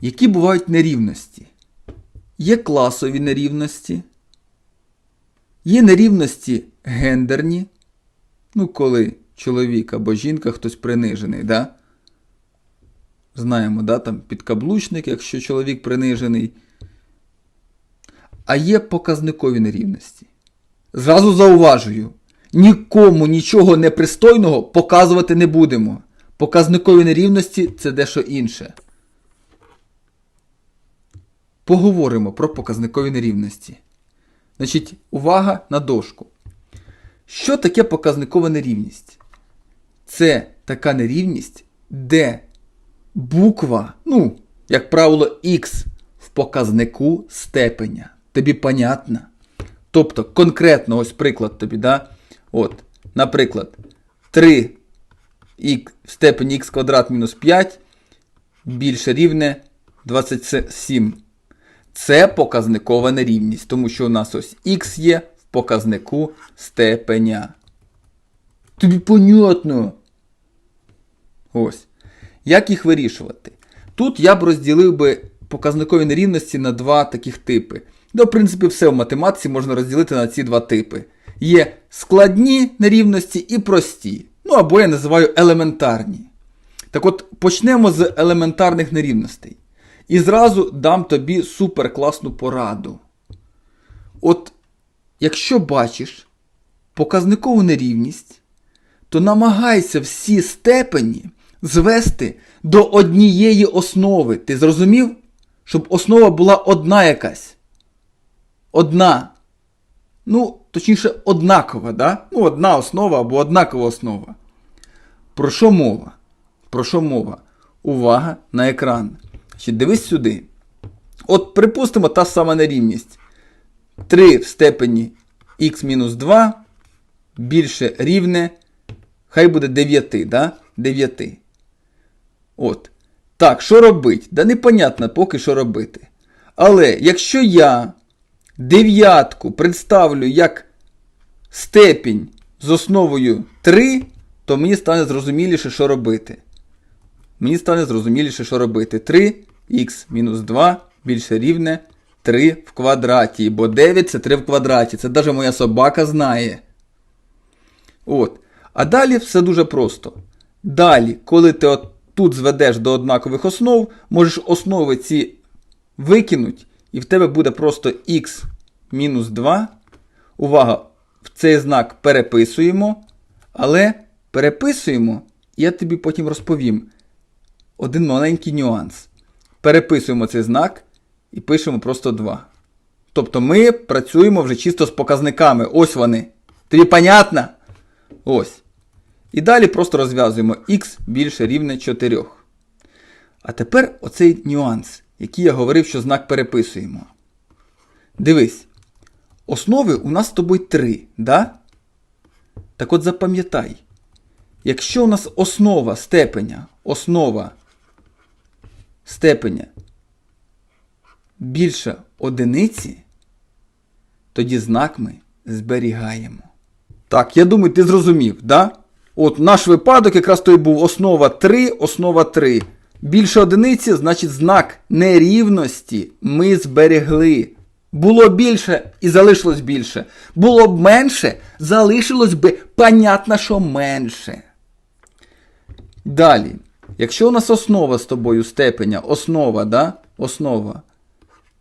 Які бувають нерівності? Є класові нерівності, є нерівності гендерні, ну, коли чоловік або жінка хтось принижений, да? Знаємо, да, там підкаблучник, якщо чоловік принижений. А є показникові нерівності. Зразу зауважую, нікому нічого непристойного показувати не будемо. Показникові нерівності це дещо інше. Поговоримо про показникові нерівності. Значить, увага на дошку. Що таке показникова нерівність? Це така нерівність, де буква, ну, як правило, х в показнику степеня. Тобі понятно? Тобто, конкретно ось приклад тобі, да? От, наприклад, 3 в степені х квадрат мінус 5 більше рівне 27. Це показникова нерівність, тому що у нас ось х є в показнику степеня. Тобі понятно. Ось. Як їх вирішувати? Тут я б розділив би показникові нерівності на два таких типи. Да, в принципі, все в математиці можна розділити на ці два типи. Є складні нерівності і прості. Ну або я називаю елементарні. Так от почнемо з елементарних нерівностей. І зразу дам тобі суперкласну пораду. От, якщо бачиш показникову нерівність, то намагайся всі степені звести до однієї основи. Ти зрозумів? Щоб основа була одна якась. Одна. Ну, точніше, однакова, да? Ну, одна основа або однакова основа. Про що мова? Про що мова? Увага на екран. Значить, дивись сюди. От, припустимо, та сама нерівність. 3 в степені x-2 більше рівне. Хай буде 9. да? 9. От. Так, що робить? Да непонятно поки що робити. Але якщо я дев'ятку представлю як степінь з основою 3, то мені стане зрозуміліше, що робити. Мені стане зрозуміліше, що робити. 3 х-2 більше рівне 3 в квадраті. Бо 9 це 3 в квадраті. Це навіть моя собака знає. От. А далі все дуже просто. Далі, коли ти от тут зведеш до однакових основ, можеш основи ці викинути, і в тебе буде просто х-2. Увага! В цей знак переписуємо. Але переписуємо, я тобі потім розповім один маленький нюанс. Переписуємо цей знак і пишемо просто 2. Тобто ми працюємо вже чисто з показниками. Ось вони. Тобі понятно? Ось. І далі просто розв'язуємо х більше рівне 4. А тепер оцей нюанс, який я говорив, що знак переписуємо. Дивись. Основи у нас з тобою 3, да? Так от запам'ятай. Якщо у нас основа степеня, основа степеня більше одиниці, тоді знак ми зберігаємо. Так, я думаю, ти зрозумів, да? От наш випадок якраз той був основа 3, основа 3. Більше одиниці, значить знак нерівності ми зберегли. Було більше і залишилось більше. Було б менше, залишилось би понятно, що менше. Далі. Якщо у нас основа з тобою степеня, основа, да? Основа.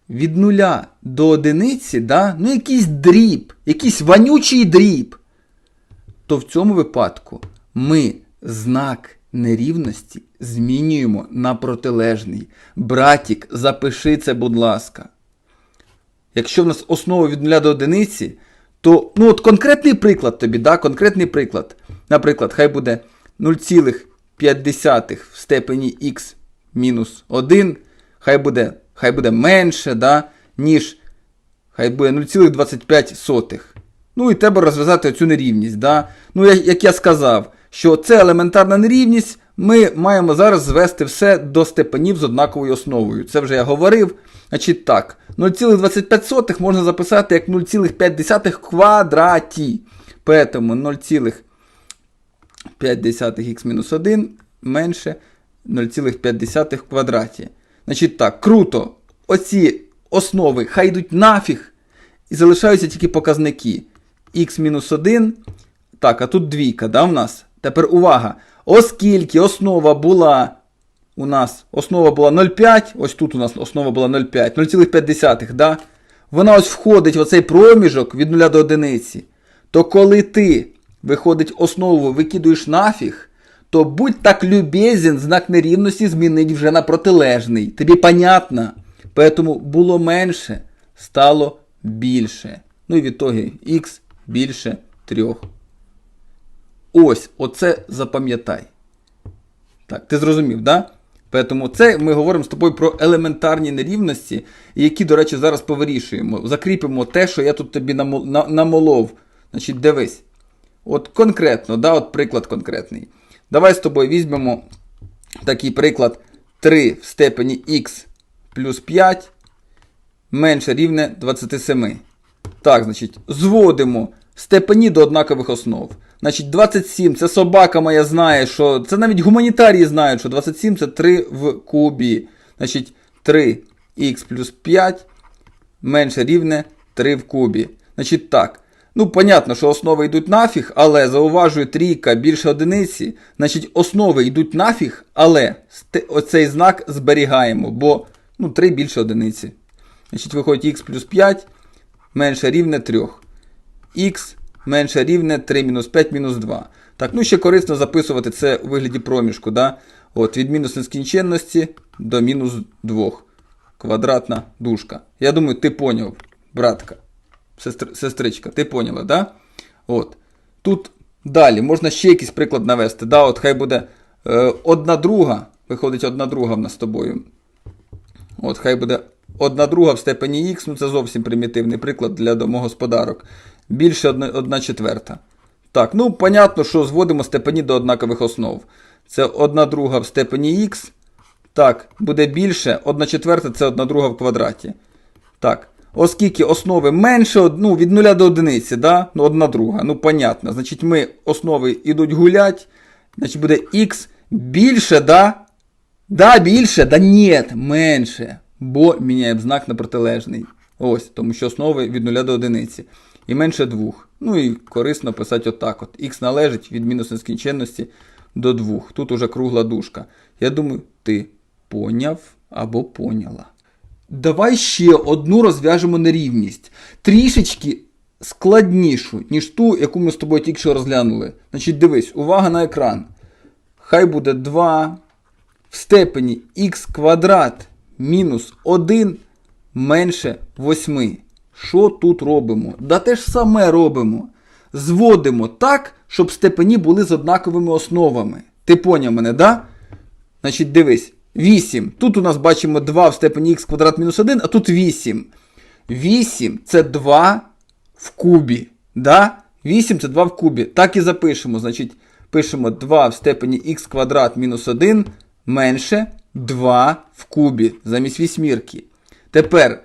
Від нуля до одиниці, да? ну якийсь дріб, якийсь вонючий дріб, то в цьому випадку ми знак нерівності змінюємо на протилежний. Братік, запиши це, будь ласка. Якщо в нас основа від 0 до одиниці, то ну от конкретний приклад тобі, да, конкретний приклад. Наприклад, хай буде 0,5 в степені х мінус 1, хай буде хай буде менше, да, ніж хай буде 0,25. Ну і треба розв'язати цю нерівність. Да? Ну, як я сказав, що це елементарна нерівність, ми маємо зараз звести все до степенів з однаковою основою. Це вже я говорив. Значить так, 0,25 можна записати як 0,5 квадраті. Поэтому 0,5х-1 менше 0,5 в квадраті. Значить так, круто. Оці основи хай йдуть нафіг. І залишаються тільки показники. Х-1. Так, а тут двійка, да, в нас? Тепер увага. Оскільки основа була. У нас основа була 0,5, ось тут у нас основа була 0,5, 0,5, да? Вона ось входить в оцей проміжок від 0 до 1. То коли ти, виходить, основу викидуєш нафіг, то будь так любезен, знак нерівності змінить вже на протилежний. Тобі понятно? Поэтому було менше, стало більше. Ну і в ітогі х більше 3. Ось, оце запам'ятай. Так, ти зрозумів, да? Тому це ми говоримо з тобою про елементарні нерівності, які, до речі, зараз повирішуємо. Закріпимо те, що я тут тобі намолов. Значить, дивись. От конкретно, да, от приклад конкретний. Давай з тобою візьмемо такий приклад 3 в степені х плюс 5 менше рівне 27. Так, значить, зводимо степені до однакових основ. Значить, 27 це собака моя знає, що. Це навіть гуманітарії знають, що 27 це 3 в кубі. Значить, 3х плюс 5 менше рівне 3 в кубі. Значить так. Ну, понятно, що основи йдуть нафіг, але зауважую, трійка більше одиниці. Значить, основи йдуть нафіг, але оцей знак зберігаємо, бо ну, 3 більше одиниці. Значить, виходить х плюс 5 менше рівне 3. х менше рівне 3 мінус 5 мінус 2. Так, ну ще корисно записувати це у вигляді проміжку. Да? От, від мінус нескінченності до мінус 2. Квадратна дужка. Я думаю, ти поняв, братка, сестр, сестричка, ти поняла, да? От. Тут далі можна ще якийсь приклад навести. Да? От хай буде е, одна друга, виходить одна друга в нас з тобою. От, хай буде одна друга в степені х, ну це зовсім примітивний приклад для домогосподарок. Більше одна, одна четверта. Так, ну понятно, що зводимо степені до однакових основ. Це одна друга в степені х. Так, буде більше, одна четверта це одна друга в квадраті. Так. Оскільки основи менше ну, від 0 до 1, да? ну, одна друга. Ну, понятно. Значить, ми основи йдуть гулять. Значить, буде х більше, да? Да, більше, да ні, менше. Бо міняємо знак на протилежний. Ось, тому що основи від 0 до 1. І менше 2. Ну і корисно писати отак. от. Х належить від мінус нескінченності до 2. Тут уже кругла дужка. Я думаю, ти поняв або поняла. Давай ще одну розв'яжемо нерівність. Трішечки складнішу, ніж ту, яку ми з тобою тільки що розглянули. Значить, дивись, увага на екран. Хай буде 2 в степені х квадрат мінус 1 менше 8. Що тут робимо? Да те ж саме робимо. Зводимо так, щоб степені були з однаковими основами. Ти поняв мене, да? Значить, дивись. 8. Тут у нас бачимо 2 в степені х квадрат мінус 1, а тут 8. 8 це 2 в кубі. Да? 8 це 2 в кубі. Так і запишемо. Значить, пишемо 2 в степені х квадрат мінус 1 менше 2 в кубі замість вісьмірки. Тепер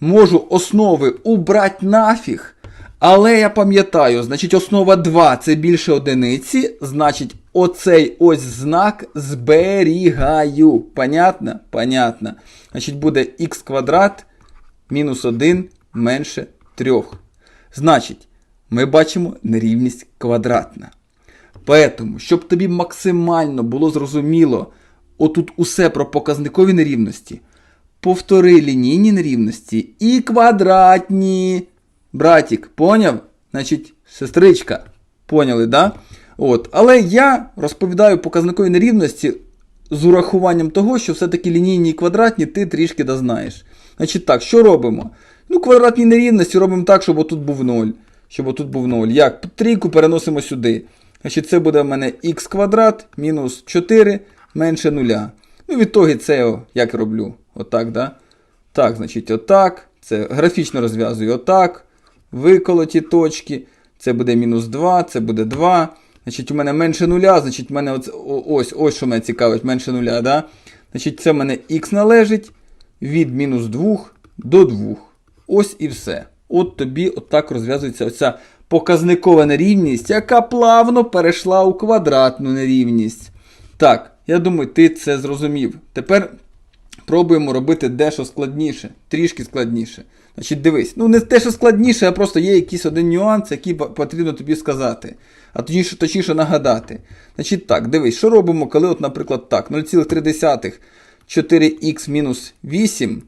можу основи убрати нафіг. Але я пам'ятаю, значить, основа 2 це більше одиниці, значить, оцей ось знак зберігаю. Понятно? Понятно. Значить, буде х квадрат мінус 1 менше 3. Значить, ми бачимо нерівність квадратна. Поэтому, щоб тобі максимально було зрозуміло, отут усе про показникові нерівності, повтори лінійні нерівності і квадратні. Братік, поняв? Значить, сестричка, поняли, да? От. Але я розповідаю показникові нерівності з урахуванням того, що все-таки лінійні і квадратні ти трішки дознаєш. Значить так, що робимо? Ну, квадратні нерівності робимо так, щоб отут був 0. Щоб отут був 0. Як? Трійку переносимо сюди. Значить, це буде в мене х квадрат мінус 4 менше 0. Ну, відтоді це як роблю? Отак, да? Так, значить, отак. Це графічно розв'язую отак. Виколоті точки. Це буде мінус 2, це буде 2. Значить, у мене менше нуля, значить, у мене оце, ось, ось що мене цікавить, менше нуля, да? Значить, це в мене х належить від мінус 2 до 2. Ось і все. От тобі отак розв'язується оця показникова нерівність, яка плавно перейшла у квадратну нерівність. Так, я думаю, ти це зрозумів. Тепер пробуємо робити дещо складніше, трішки складніше. Значить, дивись, ну не те, що складніше, а просто є якийсь один нюанс, який потрібно тобі сказати. А точніше, точніше нагадати. Значить так, дивись, що робимо, коли, от, наприклад, так, 0,3 4х мінус 8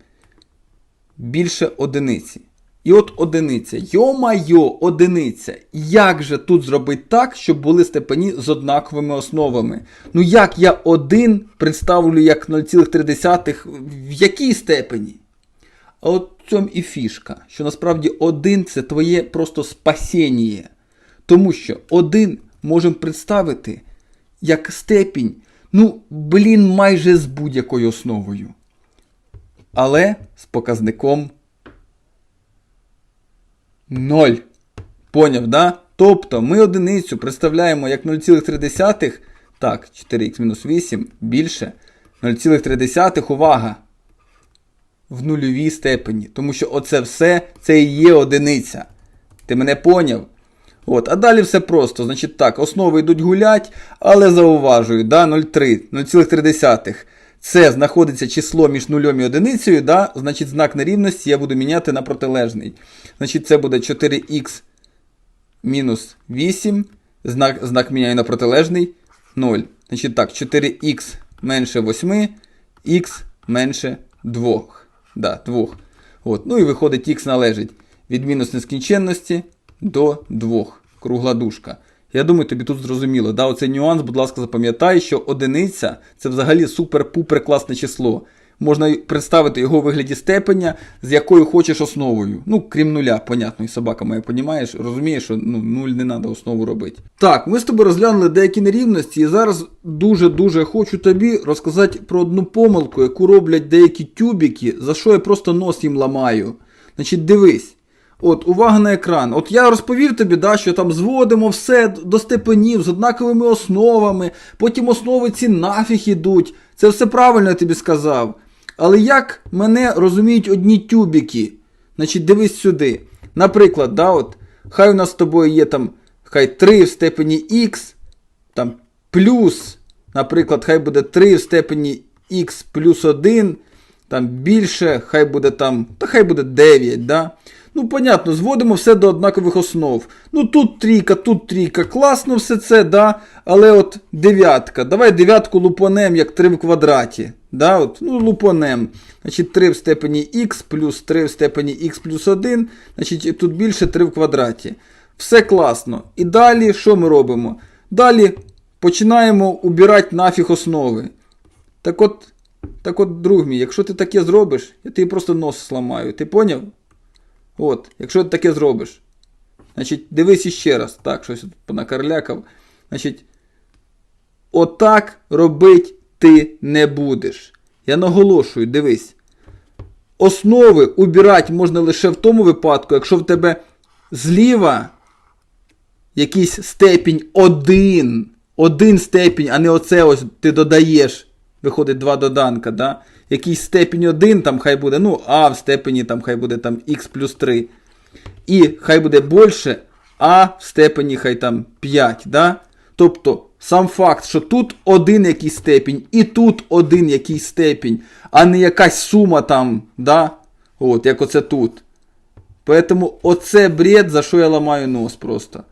більше одиниці. І от одиниця. Йо-майо, одиниця. Як же тут зробити так, щоб були степені з однаковими основами? Ну як я один представлю як 0,3 в якій степені? А от в цьому і фішка, що насправді один це твоє просто спасіння. Тому що один можемо представити як степінь, ну, блін, майже з будь-якою основою. Але з показником 0. Поняв, да? Тобто ми одиницю представляємо як 0,3. Так, 4х-8 більше 0,3, увага, в нульовій степені. Тому що оце все це і є одиниця. Ти мене поняв? От, а далі все просто. Значить так, основи йдуть гулять, але зауважую, да, 0,3, 0,3. Це знаходиться число між нульом і одиницею, да, значить знак нерівності я буду міняти на протилежний. Значить, це буде 4х мінус 8, знак, знак міняю на протилежний 0. Значить так, 4х менше 8, х менше 2. Да, двох. От. Ну і виходить, х належить від мінус нескінченності до 2. Кругла дужка. Я думаю, тобі тут зрозуміло. Да, оцей нюанс, будь ласка, запам'ятай, що одиниця це взагалі супер-пупер класне число. Можна представити його у вигляді степеня, з якою хочеш основою. Ну, крім нуля, понятно, і собака моя, понімаєш, розумієш, що ну, нуль не треба основу робити. Так, ми з тобою розглянули деякі нерівності, і зараз дуже-дуже хочу тобі розказати про одну помилку, яку роблять деякі тюбіки, за що я просто нос їм ламаю. Значить, дивись. От, увага на екран. От я розповів тобі, да, що там зводимо все до степенів з однаковими основами, потім основи ці нафіг ідуть. Це все правильно я тобі сказав. Але як мене розуміють одні тюбіки? Значить, дивись сюди. Наприклад, да, от, хай у нас з тобою є там хай 3 в степені х, там плюс, наприклад, хай буде 3 в степені х плюс 1, там більше, хай буде там, та хай буде 9, да? Ну, понятно, зводимо все до однакових основ. Ну тут трійка, тут трійка, класно все це, да? але от дев'ятка. Давай дев'ятку лупанем, як 3 в квадраті. Да? От, ну, лупанем. Значить, 3 в степені х плюс 3 в степені х плюс 1, значить тут більше 3 в квадраті. Все класно. І далі що ми робимо? Далі починаємо убирати нафіг основи. Так от, так от, друг мій, якщо ти таке зробиш, я тобі просто нос сламаю. Ти поняв? От, якщо ти таке зробиш. Значить, дивись іще раз. Так, щось понакарлякав. Значить, отак робить ти не будеш. Я наголошую, дивись. Основи убирати можна лише в тому випадку, якщо в тебе зліва якийсь степінь один. Один степінь, а не оце ось ти додаєш. Виходить два доданка, да? Якийсь степінь 1, там хай буде, ну, а в степені там хай буде там х плюс 3. І хай буде більше, а в степені хай там 5. Да? Тобто, сам факт, що тут один якийсь степінь, і тут один якийсь степінь, а не якась сума там, да? От, як оце тут. Поэтому оце бред, за що я ламаю нос просто.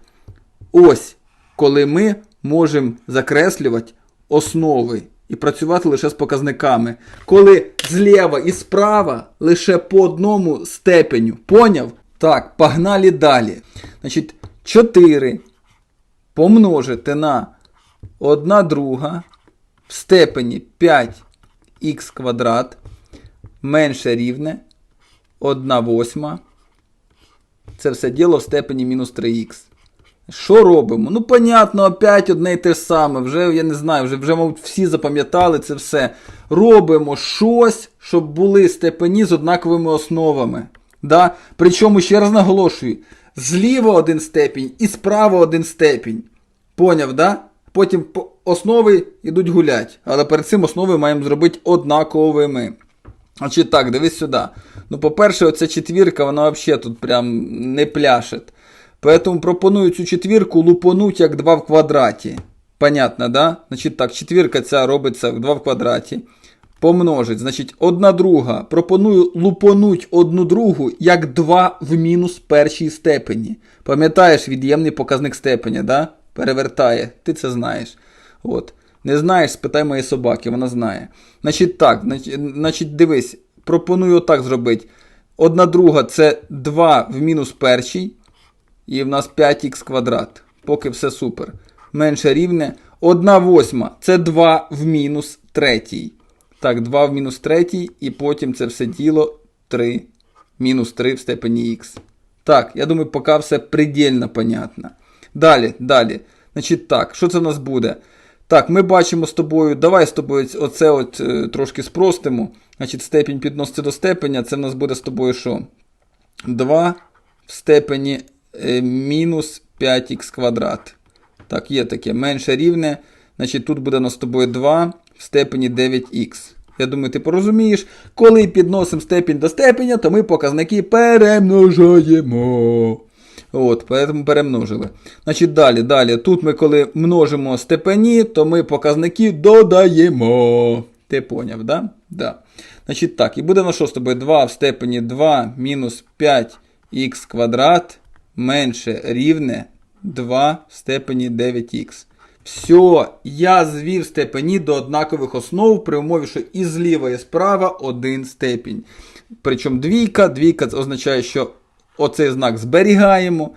Ось, коли ми можемо закреслювати основи і працювати лише з показниками. Коли зліва і справа лише по одному степеню. Поняв? Так, погнали далі. Значить, 4 помножити на 1 друга в степені 5х квадрат менше рівне 1 восьма. Це все діло в степені мінус 3х. Що робимо? Ну, понятно, опять одне й те саме. Вже, я не знаю, вже, вже мабуть, всі запам'ятали це все. Робимо щось, щоб були степені з однаковими основами. Да? Причому, ще раз наголошую, зліва один степінь і справа один степінь. Поняв, да? Потім по- основи йдуть гулять. Але перед цим основи маємо зробити однаковими. Значить так, дивись сюди. Ну, по-перше, оця четвірка, вона взагалі тут прям не пляшет. Поэтому пропоную цю четвірку лупануть як 2 в квадраті. Понятно, да? Значить так, четвірка ця робиться в 2 в квадраті. помножить. Значить, одна друга. Пропоную лупонуть одну другу як 2 в мінус першій степені. Пам'ятаєш від'ємний показник степеня, да? Перевертає. Ти це знаєш. От. Не знаєш, спитай моєї собаки, вона знає. Значить так, значить, дивись, пропоную отак зробити. Одна друга це 2 в мінус першій. І в нас 5х квадрат. Поки все супер. Менше рівне. 1 восьма це 2 в мінус третій. Так, 2 в мінус третій, і потім це все діло 3. Мінус 3 в степені х. Так, я думаю, поки все предельно понятно. Далі, далі. Значить так, що це в нас буде? Так, ми бачимо з тобою, давай з тобою оце от е, трошки спростимо. Значить, степінь підноситься до степеня, це в нас буде з тобою що? 2 в степені е, мінус 5х квадрат. Так, є таке. Менше рівне. Значить, тут буде у нас з тобою 2 в степені 9х. Я думаю, ти порозумієш, коли підносимо степінь до степеня, то ми показники перемножаємо. От, перемножили. Значить, далі, далі. Тут ми, коли множимо степені, то ми показники додаємо. Ти поняв, да? Да. Значить так, і буде на що з тобою 2 в степені 2 мінус 5х квадрат менше рівне 2 в степені 9х. Все, я звів степені до однакових основ при умові, що і зліва, і справа один степінь. Причому двійка, двійка означає, що оцей знак зберігаємо.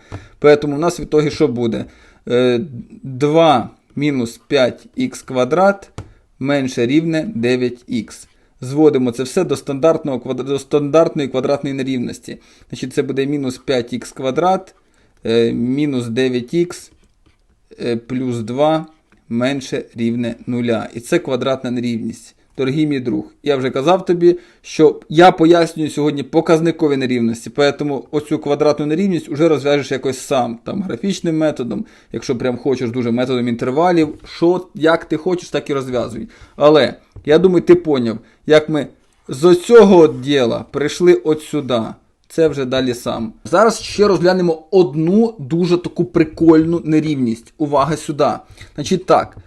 Тому у нас в ітогі що буде? Е, 2 мінус 5х квадрат менше рівне 9х. Зводимо це все до, стандартного, до стандартної квадратної нерівності. Значить, це буде мінус 5х квадрат, е, мінус 9х е, плюс 2 менше рівне 0. І це квадратна нерівність. Дорогий мій друг, я вже казав тобі, що я пояснюю сьогодні показникові нерівності, тому оцю квадратну нерівність вже розв'яжеш якось сам, там графічним методом, якщо прям хочеш дуже методом інтервалів, що як ти хочеш, так і розв'язуй. Але я думаю, ти поняв, як ми з цього діла прийшли от сюди. Це вже далі сам. Зараз ще розглянемо одну дуже таку прикольну нерівність. Увага сюди. Значить так.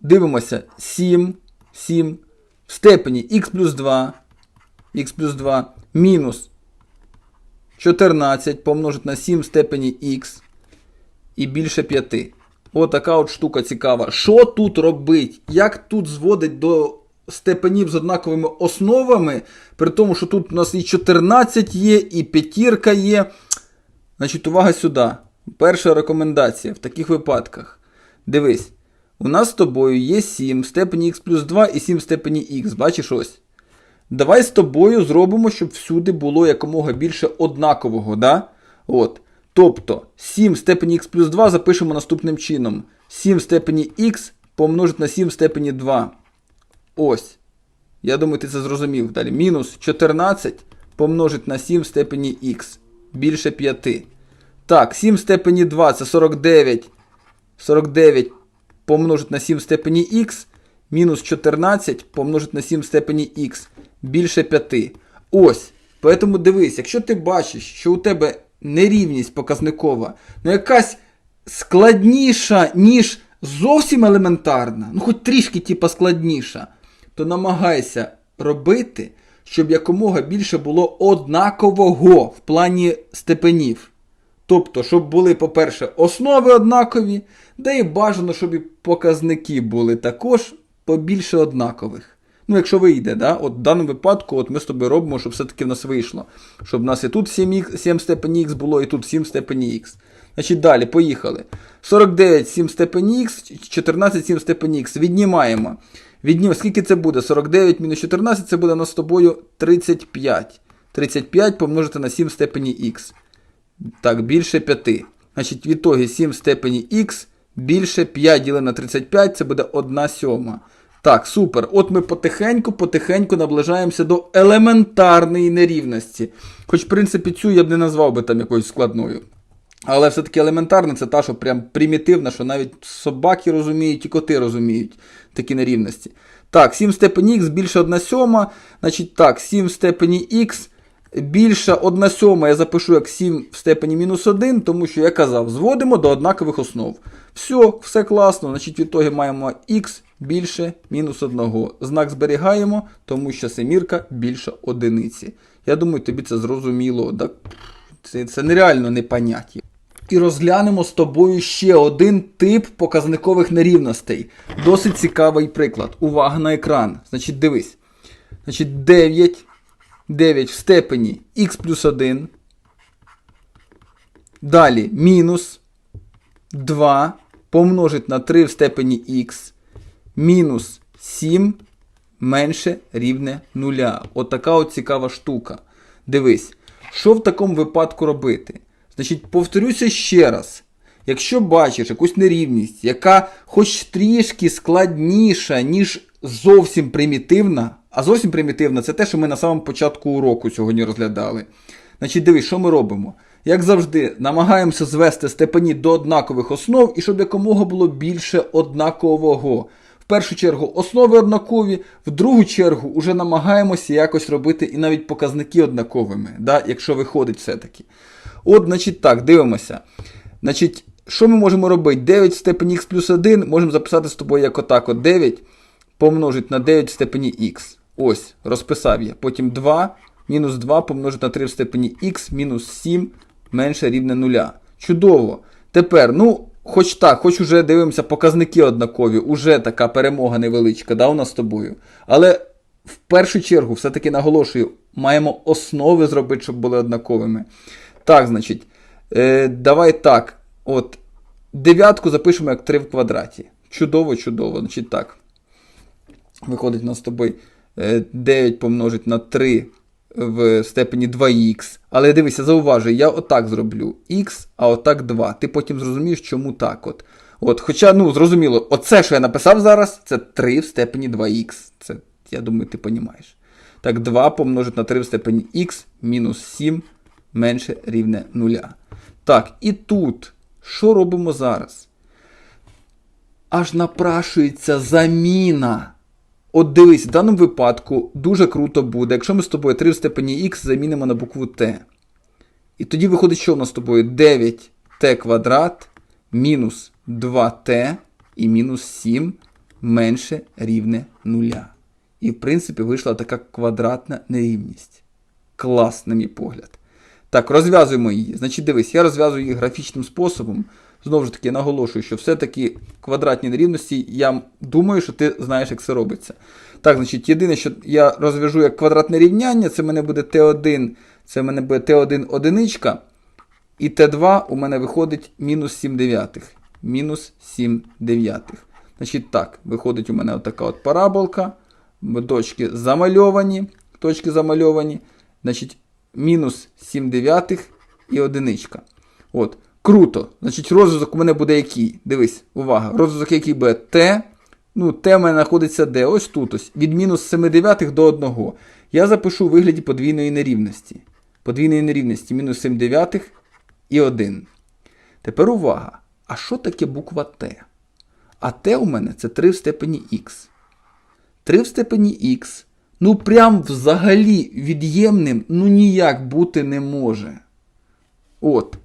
Дивимося 7, 7 в степені х плюс 2, х плюс 2 мінус 14 помножити на 7 в степені х і більше 5. Отака от штука цікава. Що тут робить? Як тут зводить до степенів з однаковими основами, при тому, що тут у нас і 14 є, і п'ятірка є. Значить, увага сюди. Перша рекомендація в таких випадках. Дивись, у нас з тобою є 7 в степені х плюс 2 і 7 в степені х. Бачиш ось? Давай з тобою зробимо, щоб всюди було якомога більше однакового. Да? От. Тобто 7 в степені х плюс 2 запишемо наступним чином. 7 в степені х помножити на 7 в степені 2. Ось. Я думаю, ти це зрозумів. Далі. Мінус 14 помножить на 7 в степені х. Більше 5. Так, 7 в степені 2 це 49. 49 помножить на 7 в степені х. Мінус 14 помножить на 7 в степені х. Більше 5. Ось. Поэтому дивись, якщо ти бачиш, що у тебе нерівність показникова, ну якась складніша, ніж зовсім елементарна, ну хоч трішки типа складніша, то намагайся робити, щоб якомога більше було однакового в плані степенів. Тобто, щоб були, по-перше, основи однакові, де і бажано, щоб і показники були також побільше однакових. Ну, якщо вийде, да? от в даному випадку от ми з тобою робимо, щоб все-таки в нас вийшло. Щоб в нас і тут 7, 7 степені х було, і тут 7 степені х. Значить, далі, поїхали. 49 7 степені х, 14 7 степені х. Віднімаємо. Віднім, скільки це буде? 49 мінус 14 це буде у нас з тобою 35. 35 помножити на 7 степені х. Так, більше 5. Значить, в ітогі 7 в степені х більше 5 ділено на 35, це буде 1 сьома. Так, супер. От ми потихеньку, потихеньку наближаємося до елементарної нерівності. Хоч, в принципі, цю я б не назвав би там якоюсь складною. Але все-таки елементарна це та, що прям примітивна, що навіть собаки розуміють і коти розуміють такі нерівності. Так, 7 в степені х більше 1 сьома. Значить так, 7 в степені х більше 1 сьома я запишу як 7 в степені мінус 1, тому що я казав, зводимо до однакових основ. Все, все класно. Значить, в ітогі маємо х більше мінус 1. Знак зберігаємо, тому що семірка більше одиниці. Я думаю, тобі це зрозуміло. Так? Це, це нереально не поняття. І розглянемо з тобою ще один тип показникових нерівностей. Досить цікавий приклад. Увага на екран. Значить, дивись. Значить, 9. 9 в степені х плюс 1. Далі мінус 2 помножить на 3 в степені х. Мінус 7 менше рівне 0. Отака от цікава штука. Дивись, що в такому випадку робити? Значить, повторюся ще раз. Якщо бачиш якусь нерівність, яка хоч трішки складніша, ніж зовсім примітивна, а зовсім примітивна це те, що ми на самому початку уроку сьогодні розглядали. Значить, дивись, що ми робимо? Як завжди, намагаємося звести степені до однакових основ і щоб якомога було більше однакового. В першу чергу основи однакові, в другу чергу уже намагаємося якось робити і навіть показники однаковими, да, якщо виходить все-таки. От, значить, так, дивимося. Значить, що ми можемо робити? 9 в степені х плюс 1 можемо записати з тобою як отак. От 9 помножить на 9 в степені х. Ось, розписав я. Потім 2 мінус 2 помножить на 3 в степені х мінус 7 менше рівне 0. Чудово. Тепер, ну, хоч так, хоч уже дивимося, показники однакові, уже така перемога невеличка, да, у нас з тобою. Але в першу чергу, все-таки наголошую, маємо основи зробити, щоб були однаковими. Так, значить, е, давай так. От, дев'ятку запишемо як 3 в квадраті. Чудово, чудово. Значить так. Виходить у нас з тобою 9 помножить на 3 в степені 2х. Але дивися, зауважуй, я отак зроблю х, а отак 2. Ти потім зрозумієш, чому так. от. От, Хоча, ну, зрозуміло, оце, що я написав зараз, це 3 в степені 2х. Це, я думаю, ти розумієш. Так, 2 помножить на 3 в степені х мінус 7 менше рівне 0. Так, і тут, що робимо зараз? Аж напрашується заміна. От дивись, в даному випадку дуже круто буде, якщо ми з тобою 3 в степені х замінимо на букву t. І тоді виходить, що у нас з тобою 9t квадрат мінус 2t і мінус 7 менше рівне 0. І в принципі вийшла така квадратна нерівність. Клас, на мій погляд. Так, розв'язуємо її. Значить, дивись, я розв'язую її графічним способом. Знову ж таки, наголошую, що все-таки квадратні нерівності, я думаю, що ти знаєш, як це робиться. Так, значить, єдине, що я розв'яжу як квадратне рівняння, це в мене буде Т1, це в мене буде Т1 одиничка. І Т2 у мене виходить мінус 7 дев'ятих. Мінус 7 дев'ятих. Значить, так, виходить у мене отака от параболка. Точки замальовані. Точки замальовані. Значить, мінус 7 дев'ятих і одиничка. От. Круто. Значить, розв'язок у мене буде який? Дивись, увага. Розв'язок який буде Т. Ну, Т в мене знаходиться де? Ось тут ось. Від мінус 7 дев'ятих до 1. Я запишу у вигляді подвійної нерівності. Подвійної нерівності мінус 7 дев'ятих і 1. Тепер увага. А що таке буква Т? А Т у мене це 3 в степені х. 3 в степені х. Ну, прям взагалі від'ємним ну ніяк бути не може. От.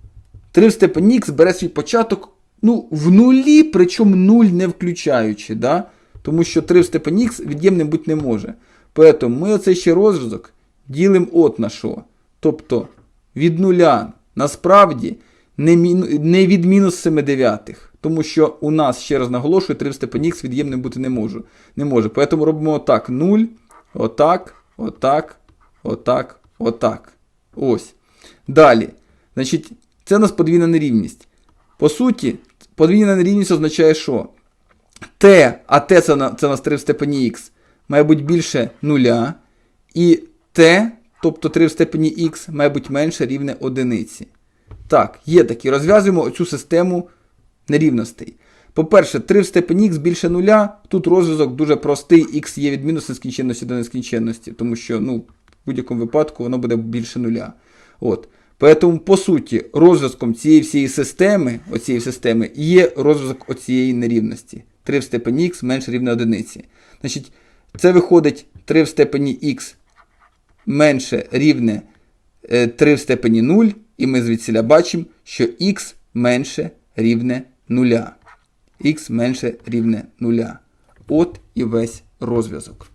3 в степені х бере свій початок ну, в нулі, причому 0 не включаючи. да? Тому що 3 в степені х від'ємним бути не може. Тому ми оцей ще розв'язок ділимо от на що. Тобто від нуля насправді не, не від мінус 7 дев'ятих. Тому що у нас, ще раз наголошую, 3 в степені х від'ємним бути не може. Не може. Тому робимо отак 0, отак, отак, отак, отак. Ось. Далі. Значить, це у нас подвійна нерівність. По суті, подвійна нерівність означає, що t, а t це, це у нас 3 в степені х, має бути більше нуля. І t, тобто 3 в степені х, має бути менше рівне одиниці. Так, є такі. Розв'язуємо цю систему нерівностей. По-перше, 3 в степені х більше нуля. Тут розв'язок дуже простий, х є від мінус нескінченності до нескінченності, тому що ну, в будь-якому випадку воно буде більше нуля. От. Поэтому, по суті, розв'язком цієї всієї системи, оцієї системи є розв'язок оцієї нерівності. 3 в степені х менше рівне одиниці. Значить, це виходить 3 в степені х менше рівне 3 в степені 0, і ми звідсіля бачимо, що х менше рівне 0. х менше рівне 0. От і весь розв'язок.